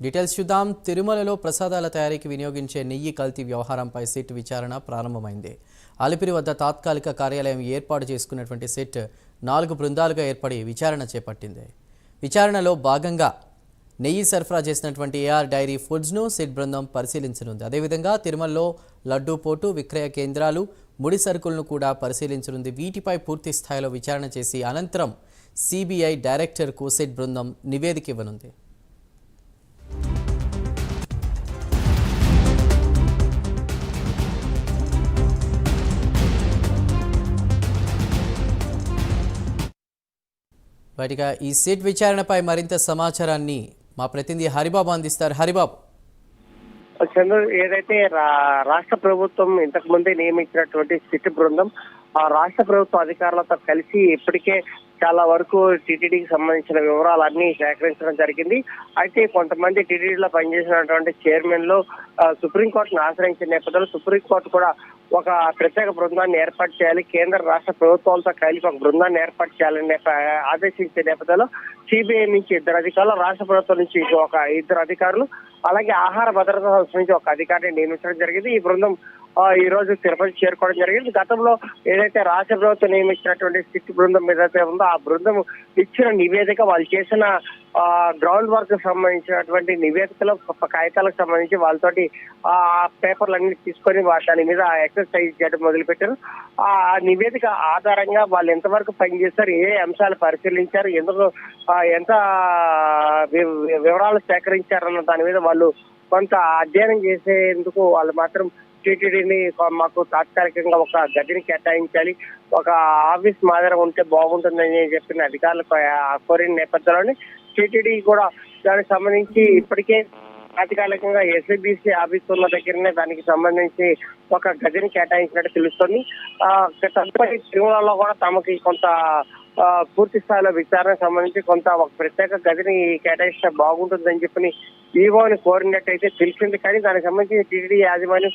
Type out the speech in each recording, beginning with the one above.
Details చూద్దాం. తిరుమలలో ప్రసాదాల తయారీకి వినియోగించే నెయ్యి కల్తీ వ్యవహారంపై సిట్ విచారణ ప్రారంభమైంది. అలిపిరి వద్ద తాత్కాలిక కార్యాలయం ఏర్పాటు చేసుకున్నటువంటి సిట్ నాలుగు బృందాలుగా ఏర్పడి విచారణ చేపట్టింది. విచారణలో భాగంగా నెయ్యి సరఫరా చేసినటువంటి ఏఆర్ డైరీ ఫుడ్స్ను సిట్ బృందం పరిశీలించనుంది. అదేవిధంగా తిరుమలలో లడ్డూ పోటు విక్రయ కేంద్రాలు ముడి సరుకులను కూడా పరిశీలించనుంది. వీటిపై పూర్తి స్థాయిలో విచారణ చేసి అనంతరం సిబిఐ డైరెక్టర్కు సిట్ బృందం నివేదిక ఇవ్వనుంది. బయటగా ఈ సిట్ విచారణపై మరింత సమాచారాన్ని మా ప్రతినిధి హరిబాబు అందిస్తారు. హరిబాబు. చంద్ర ఏదైతే రా- రాష్ట్ర ప్రభుత్వం ఇంతకు ముందే నియమించినటువంటి సిట్ బృందం ఆ రాష్ట్ర ప్రభుత్వ అధికారులతో కలిసి ఇప్పటికే చాలా వరకు టీటీడీకి సంబంధించిన వివరాలన్నీ సేకరించడం జరిగింది. అయితే కొంతమంది టీటీడీలో పనిచేసినటువంటి చైర్మన్లు సుప్రీంకోర్టును ఆశ్రయించిన నేపథ్యంలో సుప్రీంకోర్టు కూడా ఒక ప్రత్యేక బృందాన్ని ఏర్పాటు చేయాలి. కేంద్ర రాష్ట్ర ప్రభుత్వాలతో కలిపి ఒక బృందాన్ని ఏర్పాటు చేయాలని ఆదేశించే నేపథ్యంలో సిబిఐ నుంచి ఇద్దరు అధికారులు రాష్ట్ర ప్రభుత్వం నుంచి ఒక ఇద్దరు అధికారులు అలాగే ఆహార భద్రతా సంస్థ నుంచి ఒక అధికారిని నియమించడం జరిగింది. ఈ బృందం ఈ రోజు తిరుపతి చేరుకోవడం జరిగింది. గతంలో ఏదైతే రాష్ట్ర ప్రభుత్వం నియమించినటువంటి సిట్ బృందం ఏదైతే ఉందో ఆ బృందం ఇచ్చిన నివేదిక వాళ్ళు చేసిన గ్రౌండ్ వర్క్ సంబంధించినటువంటి నివేదికలో కాగితాలకు సంబంధించి వాళ్ళతోటి ఆ పేపర్లన్నీ తీసుకొని దాని మీద ఎక్సర్సైజ్ చేయడం మొదలుపెట్టారు. ఆ నివేదిక ఆధారంగా వాళ్ళు ఎంతవరకు పనిచేశారు ఏ అంశాలు పరిశీలించారు ఎందుకు ఎంత వి- వివరాలు సేకరించారన్న దాని మీద వాళ్ళు కొంత అధ్యయనం చేసేందుకు వాళ్ళు మాత్రం టీటీడీని మాకు తాత్కాలికంగా ఒక గదిని కేటాయించాలి. ఒక ఆఫీస్ మాదిరి ఉంటే బాగుంటుందని చెప్పిన అధికారులకు కోరిన నేపథ్యంలోనే టీటీడీ కూడా దానికి సంబంధించి ఇప్పటికే తాత్కాలికంగా ఎస్ఐబిసి ఆఫీస్ ఉన్న దగ్గరనే దానికి సంబంధించి ఒక గదిని కేటాయించినట్టు తెలుస్తుంది. తదుపరి తిరుమలలో కూడా తమకి కొంత పూర్తి స్థాయిలో విచారణకు సంబంధించి కొంత ఒక ప్రత్యేక గదిని కేటాయిస్తే బాగుంటుందని చెప్పి ఈవోని కోరినట్టయితే తెలిసింది. కానీ దానికి సంబంధించి టీడీ యాజమాన్యం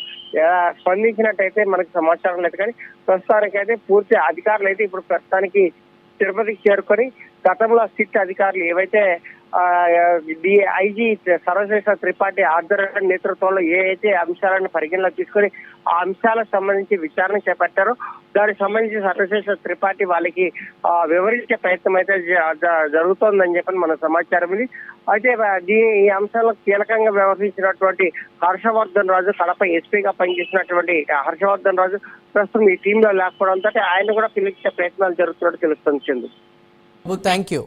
స్పందించినట్టయితే మనకు సమాచారం లేదు. కానీ ప్రస్తుతానికైతే పూర్తి అధికారులు అయితే ఇప్పుడు ప్రస్తుతానికి తిరుపతికి చేరుకొని గతంలో సిట్ అధికారులు ఏవైతే ఐజీ సర్వశేష త్రిపాఠి ఆధ్వర్యం నేతృత్వంలో ఏ అయితే అంశాలను పరిగణలోకి తీసుకొని ఆ అంశాలకు సంబంధించి విచారణ చేపట్టారో. దానికి సంబంధించి సర్వశేష త్రిపాఠి వాళ్ళకి వివరించే ప్రయత్నం అయితే జరుగుతోందని చెప్పని మన సమాచారం ఇది. అయితే దీని ఈ అంశాలకు కీలకంగా వ్యవహరించినటువంటి హర్షవర్ధన్ రాజు కడప ఎస్పీగా పనిచేసినటువంటి హర్షవర్ధన్ రాజు ప్రస్తుతం ఈ టీంలో లేకపోవడంతో ఆయన కూడా పిలిచే ప్రయత్నాలు జరుగుతున్నట్టు తెలుస్తుంది. Chandu thank you.